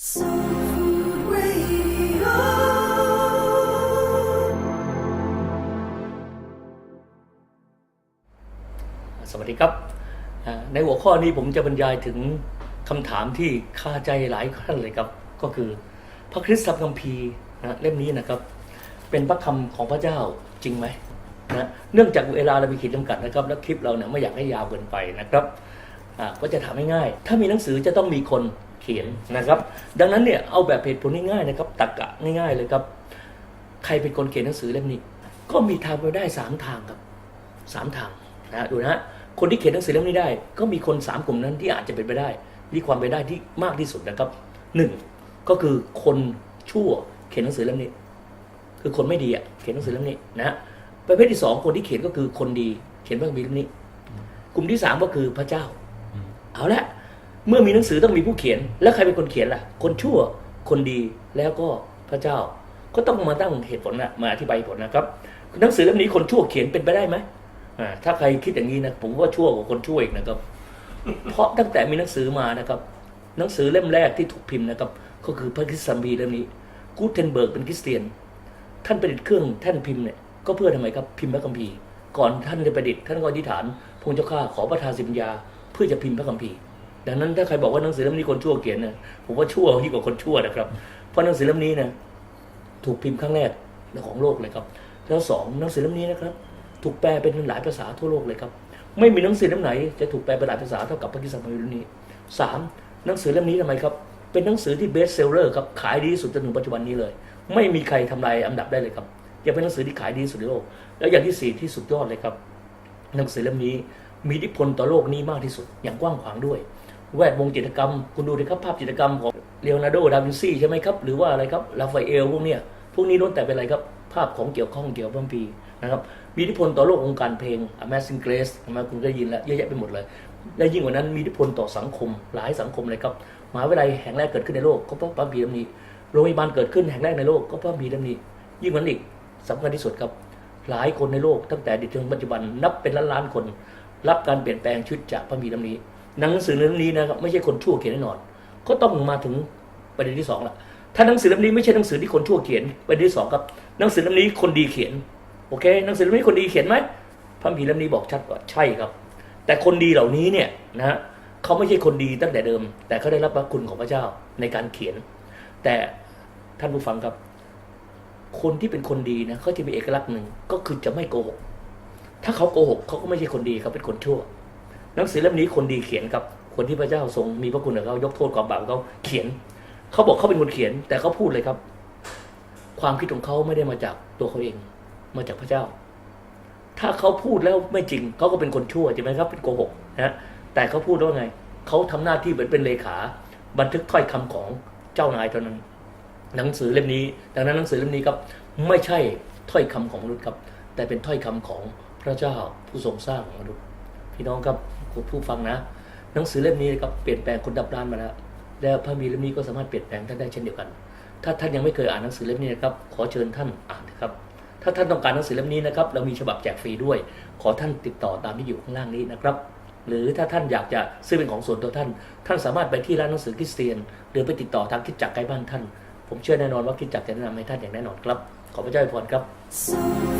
สวัสดีครับ ในหัวข้อนี้ผมจะบรรยายถึงคำถามที่คาใจหลายท่านเลยครับ ก็คือพระคริสต์คัมภีร์นะเล่มนี้นะครับ เป็นพระคำของพระเจ้าจริงไหมนะเนื่องจากเวลาเรามีขีดจำกัดนะครับ และคลิปเราเนี่ยไม่อยากให้ยาวเกินไปนะครับก็จะถามง่ายๆถ้ามีหนังสือจะต้องมีคน เขียนนะครับ ดังนั้นเนี่ยเอาแบบเหตุผลง่ายๆนะครับตรรกะง่ายๆเลยครับ ใครเป็นคนเขียนหนังสือเล่มนี้ ก็มีทางไปได้สามทางครับสามทางนะดูนะฮะคนที่เขียนหนังสือเล่มนี้ได้ ก็มีคนสามกลุ่มนั้นที่อาจจะเป็นไปได้มีความเป็นได้ที่มากที่สุดนะครับหนึ่งก็คือคนชั่วเขียนหนังสือเล่มนี้ คือคนไม่ดีอะเขียนหนังสือเล่มนี้นะฮะประเภทที่สองคนที่เขียนก็คือคนดีเขียนพระคัมภีร์เล่มนี้ กลุ่มที่สามก็คือพระเจ้า เอาละ เมื่อมีหนังสือต้องมีผู้เขียน แล้วใครเป็นคนเขียนล่ะ คนชั่วคนดีแล้วก็พระเจ้า ก็ต้องมาตั้งเหตุผลนะมาอธิบายเหตุผลนะครับหนังสือเล่มนี้คนชั่วเขียนเป็นไปได้ไหมอ่าถ้าใครคิดอย่างนี้นะผมว่าชั่วกว่าคนชั่วอีกนะครับ เพราะตั้งแต่มีหนังสือมานะครับ หนังสือเล่มแรกที่ถูกพิมพ์นะครับ ก็คือพระคิสตคัมภีเล่มนี้กูเทนเบิร์กเป็นคริสเตียน ท่านประดิษฐ์เครื่องแท่นพิมพ์เนี่ยก็เพื่อทำไมครับพิมพ์พระคัมภีร์ ก่อนท่านจะประดิษฐ์ท่านก็อธิษฐานพระองเจ้าข้าขอประทานสิญญาเพื่อจะพิมพ์พระคัมภีร์ ดังนั้นถ้าใครบอกว่าหนังสือเล่มนี้คนชั่วเขียนนะผมว่าชั่วยิ่งกว่าคนชั่วนะครับ เพราะหนังสือเล่มนี้นะถูกพิมพ์ครั้งแรกของโลกเลยครับ แล้วสองหนังสือเล่มนี้นะครับ ถูกแปลเป็นหลายภาษาทั่วโลกเลยครับ ไม่มีหนังสือเล่มไหน จะถูกแปลเป็นหลายภาษาเท่ากับพระคิสัมภีร์เล่มนี้สามหนังสือเล่มนี้ทำไมครับ เป็นหนังสือที่เบสเซลเลอร์ครับขายดีที่สุดจนถึงปัจจุบันนี้เลย ไม่มีใครทำลายอันดับได้เลยครับยังเป็นหนังสือที่ขายดีที่สุดในโลก แล้วอย่างที่สี่ที่สุดยอดเลยครับ หนังสือเล่มนี้มีอิทธิพลต่อโลกนี้มากที่สุดอย่างกว้างขวางด้วย แวดวงจิตรกรรม คุณดูดิครับภาพจิตรกรรมของเลโอนาร์โดดาวินซีใช่ไหมครับ หรือว่าอะไรครับลาฟาเอลพวกเนี้ยพวกนี้ล้วนแต่เป็นอะไรครับ ภาพของเกี่ยวข้องเกี่ยวพัมภีนะครับมีอิทธิพลต่อโลกวงค์การเพลง Amazing Grace ทำไมคุณได้ยินแล้วเยอะแยะไปหมดเลย และยิ่งกว่านั้นมีอิทธิพลต่อสังคม หลายสังคมเลยครับมหาวิทยาลัยแห่งแรกเกิดขึ้นในโลกก็เพราะพัมภีเล่มนี้โรงพยาบาลเกิดขึ้นแห่งแรกในโลกก็เพราะมีเล่มนี้ ยิ่งกว่านั้นอีกสำคัญที่สุดครับหลายคนในโลกตั้งแต่ดีตจนปัจจุบันนับเป็นล้านล้านคน รับการเปลี่ยนแปลงชีวิตจากพระคัมภีร์เล่มนี้ หนังสือเล่มนี้นะครับไม่ใช่คนชั่วเขียนแน่นอน ก็ต้องมาถึงประเด็นที่สองละถ้าหนังสือเล่มนี้ไม่ใช่หนังสือที่คนชั่วเขียนประเด็นที่สองครับหนังสือเล่มนี้คนดีเขียนโอเคหนังสือเล่มนี้คนดีเขียนไหมพระคัมภีเล่มนี้บอกชัดว่าใช่ครับ แต่คนดีเหล่านี้เนี่ยนะฮะเขาไม่ใช่คนดีตั้งแต่เดิม แต่เขาได้รับพระคุณของพระเจ้าในการเขียน แต่ท่านผู้ฟังครับ คนที่เป็นคนดีนะเขาจะมีเอกลักษณ์หนึ่งก็คือจะไม่โกหก ถ้าเขาโกหกเขาก็ไม่ใช่คนดีเขาเป็นคนชั่ว หนังสือเล่มนี้คนดีเขียนครับคนที่พระเจ้าทรงมีพระคุณกับเขายกโทษความบาปเขาเขียน เขาบอกเขาเป็นคนเขียน แต่เขาพูดเลยครับ ความคิดของเขาไม่ได้มาจากตัวเขาเอง มาจากพระเจ้า ถ้าเขาพูดแล้วไม่จริง เขาก็เป็นคนชั่วใช่ไหมครับ เป็นโกหกนะฮะแต่เขาพูดว่าไง เขาทำหน้าที่เหมือนเป็นเลขา บันทึกถ้อยคำของเจ้านายเท่านั้น หนังสือเล่มนี้ ดังนั้นหนังสือเล่มนี้ครับ ไม่ใช่ถ้อยคำของมนุษย์ครับ แต่เป็นถ้อยคำของพระเจ้าผู้ทรงสร้างมนุษย์ พี่น้องครับคุณผู้ฟังนะ หนังสือเล่มนี้ครับเปลี่ยนแปลงคนดับด้านมาแล้ว แล้วพระมีเล่มนี้ก็สามารถเปลี่ยนแปลงท่านได้เช่นเดียวกัน ถ้าท่านยังไม่เคยอ่านหนังสือเล่มนี้นะครับ ขอเชิญท่านอ่านนะครับ ถ้าท่านต้องการหนังสือเล่มนี้นะครับ เรามีฉบับแจกฟรีด้วย ขอท่านติดต่อตามที่อยู่ข้างล่างนี้นะครับ หรือถ้าท่านอยากจะซื้อเป็นของส่วนตัวท่าน ท่านสามารถไปที่ร้านหนังสือคริสเตียน หรือไปติดต่อทางคิดจักรใกล้บ้านท่าน ผมเชื่อแน่นอนว่าคิดจักรจะแนะนำให้ท่านอย่างแน่นอนครับ ขอพระเจ้าอวยพรครับ so